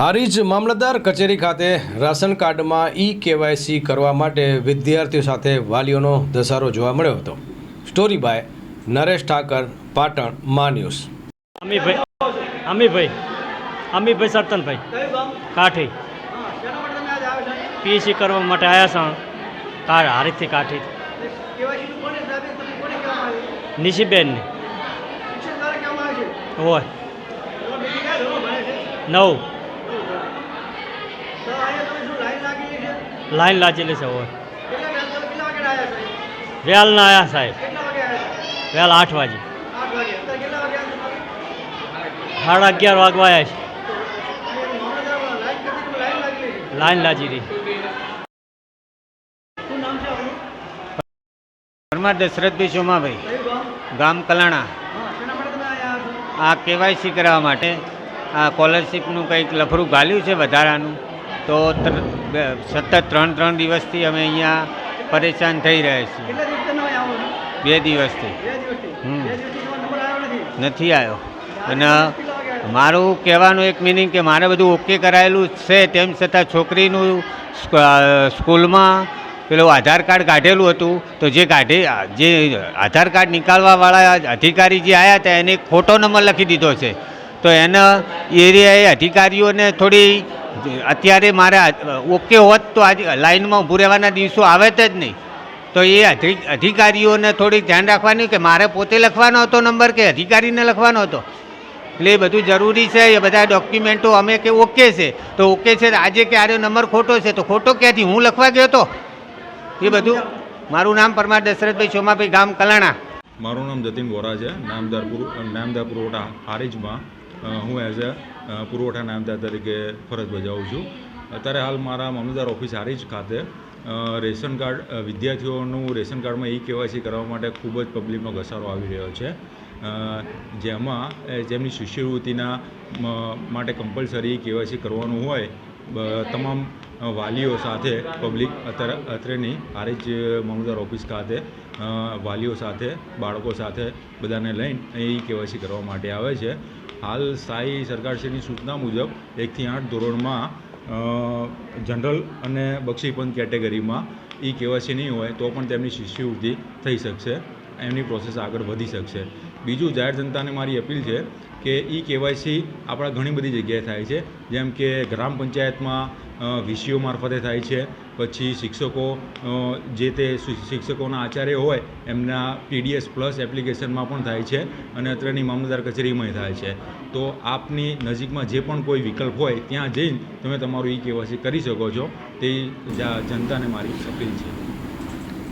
હારીજ મામલતદાર કચેરી ખાતે રાશન કાર્ડમાં ઈ કેવાયસી કરવા માટે વિદ્યાર્થીઓ સાથે વાલીઓનો ધસારો જોવા મળ્યો હતો. સ્ટોરી બાય નરેશ ઠાકર પાટણ મા ન્યૂઝ. અમીભાઈ અમીભાઈ અમીભાઈ સરતનભાઈ કાઠી. પીએસસી કરવા માટે આવ્યા છે. કાર હારીથી કાઠી. નિશીબેનની. હોય. નવ. લાઈન લાગેલી છે હોય વેલના આવ્યા સાહેબ. વેલ આઠ વાગે. સાડા અગિયાર વાગવા આવ્યા છે. લાઈન લાગી રહી. પરમાર દશરથભાઈ સોમાભાઈ ગામ કલાણા. આ કેવાયસી કરાવવા માટે આ સ્કોલરશીપનું કંઈક લફરું ગાલ્યું છે વધારાનું? તો સતત ત્રણ ત્રણ દિવસથી અમે અહીંયા પરેશાન થઈ રહ્યા છીએ. બે દિવસથી. હમ. નથી? આવ્યો. અને મારું કહેવાનું એક મિનિંગ કે મારે બધું ઓકે કરાયેલું છે તેમ છતાં છોકરીનું સ્કૂલમાં પેલું આધાર કાર્ડ કાઢેલું હતું તો જે કાઢે જે આધાર કાર્ડ નીકાળવાવાળા અધિકારી જે આવ્યા હતા એને ખોટો નંબર લખી દીધો છે. તો એના એરિયાએ અધિકારીઓને થોડી અત્યારે મારે ઓકે હોત તો આજે લાઇનમાં ઊભું રહેવાના દિવસો આવે જ નહીં. તો એ અધિકારીઓને થોડીક ધ્યાન રાખવાની કે મારે પોતે લખવાનો હતો નંબર કે અધિકારીને લખવાનો હતો? એટલે એ બધું જરૂરી છે, એ બધા ડોક્યુમેન્ટો અમે કે ઓકે છે. તો ઓકે છે, આજે ક્યારે નંબર ખોટો છે, તો ખોટો ક્યાંથી? હું લખવા ગયો હતો એ બધું. મારું નામ પરમાર દશરથભાઈ સોમાભાઈ ગામ કલાણા. મારું નામ જતીન વોરા છે, નામદારપુર નામદારપુર નામદાર હારીજમાં. હું એઝ અ, પુરવઠા નામદાર તરીકે ફરજ બજાવું છું. અત્યારે હાલ મારા મામલતદાર ઓફિસ હારીજ ખાતે રેશન કાર્ડ વિદ્યાર્થીઓનું રેશન કાર્ડમાં ઈ કેવાયસી કરવા માટે ખૂબ જ પબ્લિકનો ઘસારો આવી રહ્યો છે. જેમાં જેમની શિષ્યવૃત્તિના માટે કમ્પલસરી કેવાયસી કરવાનું હોય તમામ વાલીઓ સાથે પબ્લિક અત્યારે અત્રેની હારીજ મામલતદાર ઓફિસ ખાતે વાલીઓ સાથે, બાળકો સાથે બધાને લઈને અહીં કેવાયસી કરવા માટે આવે છે. હાલ સ્થાયી સરકારશ્રીની સૂચના મુજબ એકથી આઠ ધોરણમાં જનરલ અને બક્ષીપંથ કેટેગરીમાં ઈ કેવાયસી નહીં હોય તો પણ તેમની શિષ્યવૃત્તિ થઈ શકશે, એમની પ્રોસેસ આગળ વધી શકશે. બીજું જાહેર જનતાને મારી અપીલ છે કે ઈ કેવાયસી આપણા ઘણી બધી જગ્યાએ થાય છે, જેમ કે ગ્રામ પંચાયતમાં વીસીઓ મારફતે થાય છે. પછી શિક્ષકો જે તે શિક્ષકોના આચાર્ય હોય, એમના પીડીએસ પ્લસ એપ્લિકેશનમાં પણ થાય છે અને અત્રેની મામલતદાર કચેરીમાંય થાય છે. તો આપની નજીકમાં જે પણ કોઈ વિકલ્પ હોય, ત્યાં જઈને તમે તમારું ઈ કેવાયસી કરી શકો છો. તે જનતાને મારી અપીલ છે.